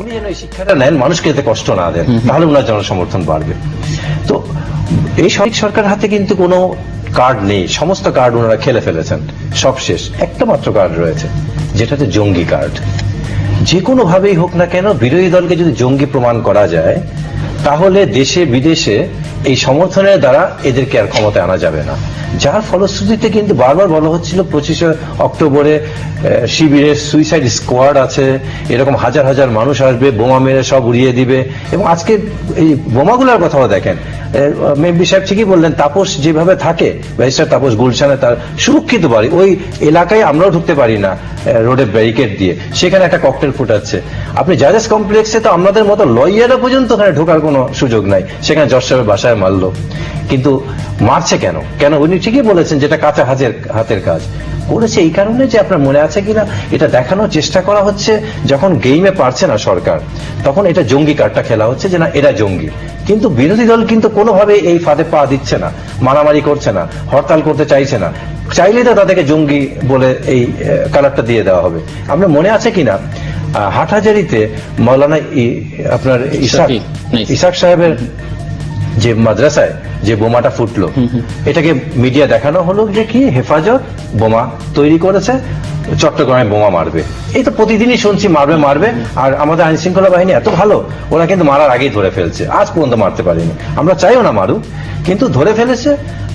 উনি যেন এই শিক্ষাটা নেন মানুষকে যাতে কষ্ট না দেন তাহলে ওনার জনসমর্থন বাড়বে। তো এই সঠিক সরকার হাতে কিন্তু কোনো কার্ড নেই সমস্ত কার্ড ওনারা খেলে ফেলেছেন সব শেষ। একটা মাত্র কার্ড রয়েছে যেটা হচ্ছে জঙ্গি কার্ড। যে কোনো ভাবেই হোক না কেন বিরোধী দলকে যদি জঙ্গি প্রমাণ করা যায় তাহলে দেশে বিদেশে এই সমর্থনের দ্বারা এদেরকে আর ক্ষমতায় আনা যাবে না। যার ফলশ্রুতিতে কিন্তু বারবার বলা হচ্ছিল পঁচিশে অক্টোবরে শিবিরের সুইসাইড স্কোয়াড আছে, এরকম হাজার হাজার মানুষ আসবে, বোমা মেরে সব উড়িয়ে দিবে। এবং আজকে এই বোমাগুলোর কথাও দেখেন। মেম্বি সাহেব ঠিকই বললেন, তাপস যেভাবে থাকে, ব্যারিস্টার তাপস গুলশানে তার সুরক্ষিত বাড়ি, ওই এলাকায় আমরাও ঢুকতে পারি না রোডে ব্যারিকেড দিয়ে। সেখানে একটা ককটেল ফুটাচ্ছে। আপনি জাজেস কমপ্লেক্সে তো আমাদের মতো লয়ারও পর্যন্ত ওখানে ঢোকার কোনো সুযোগ নাই। সেখানে জজ সাহেবের বাসায় মারলো। কিন্তু মারছে কেন? কেন? উনি ঠিকই বলেছেন যেটা কাঁচা হাতের হাতের কাজ। করেছে এই কারণে যে আপনার মনে আছে কিনা এটা দেখানোর চেষ্টা করা হচ্ছে যখন গেইমে পারছে না সরকার তখন এটা জঙ্গি কার্ডটা খেলা হচ্ছে যে না এরা জঙ্গি। কিন্তু বিরোধী দল কিন্তু কোনোভাবে এই ফাঁদে পা দিচ্ছে না মারামারি করছে না হরতাল করতে চাইছে না। চাইলে তো তাদেরকে জঙ্গি বলে এই কালারটা দিয়ে দেওয়া হবে। আপনার মনে আছে কিনা? হাটহাজারিতে মৌলানা আপনার ইসাক ইসাক সাহেবের যে মাদ্রাসায় যে বোমাটা ফুটলো এটাকে মিডিয়া দেখানো হলো যে কি হেফাজত বোমা তৈরি করেছে চট্টগ্রামে বোমা মারবে। এই তো প্রতিদিনই শুনছি মারবে মারবে আর আমাদের আইন শৃঙ্খলা বাহিনী এত ভালো ওরা কিন্তু মারার আগেই ধরে ফেলছে আজ পর্যন্ত মারতে পারেনি। আমরা চাইও না মারুক কিন্তু ধরে ফেলেছে।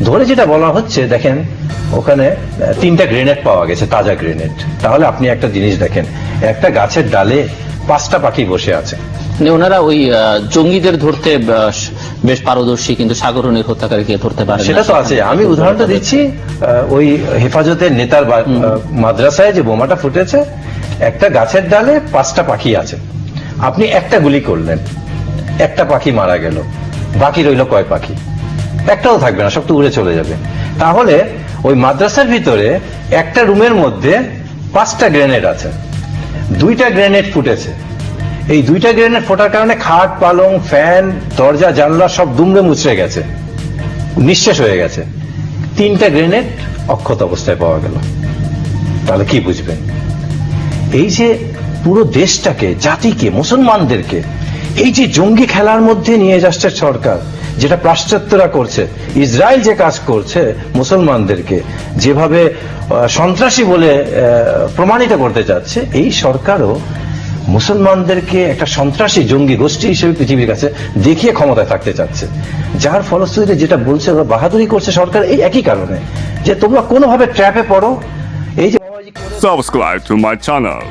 ধরে যেটা বলা হচ্ছে দেখেন ওখানে তিনটা গ্রেনেড পাওয়া গেছে তাজা গ্রেনেড তাহলে আপনি একটা জিনিস দেখেন একটা গাছের ডালে পাঁচটা পাখি বসে আছে। মানে ওনারা ওই জঙ্গিদের ধরতে বেশ পারদর্শী কিন্তু সাগরণীর হত্যাকারীকে ধরতে পারে সেটা তো আছে। আমি উদাহরণটা দিচ্ছি ওই হেফাজতের নেতার মাদ্রাসায় যে বোমাটা ফুটেছে একটা গাছের ডালে পাঁচটা পাখি আছে। আপনি একটা গুলি করলেন একটা পাখি মারা গেল বাকি রইল কয় পাখি? একটাও থাকবে না সব তো উড়ে চলে যাবে। তাহলে ওই মাদ্রাসার ভিতরে একটা রুমের মধ্যে পাঁচটা গ্রেনেড আছে। দুইটা গ্রেনেড ফুটেছে। এই দুইটা গ্রেনেড ফোটার কারণে খাট, পালং, ফ্যান, দরজা, জানলা সব দুমড়ে মুচড়ে গেছে। নিঃশেষ হয়ে গেছে। তিনটা গ্রেনেড অক্ষত অবস্থায় পাওয়া গেল। তাহলে কি বুঝবেন? এই যে পুরো দেশটাকে, জাতিকে, মুসলমানদেরকে, এই যে জঙ্গি খেলার মধ্যে নিয়ে যাচ্ছে সরকার, যেটা পাশ্চাত্যরা করছে, ইসরায়েল যে কাজ করছে মুসলমানদেরকে, যেভাবে সন্ত্রাসী বলে প্রমাণিত করতে চাচ্ছে এই সরকারও মুসলমানদেরকে একটা সন্ত্রাসী জঙ্গি গোষ্ঠী হিসেবে পৃথিবীর কাছে দেখিয়ে ক্ষমতায় থাকতে চাচ্ছে যার ফলশ্রুতিতে যেটা বলছে, ওরা বাহাদুরি করছে সরকার, এই একই কারণে যে তোমরা কোনোভাবে ট্র্যাপে পড়ো এই যে Subscribe to my channel.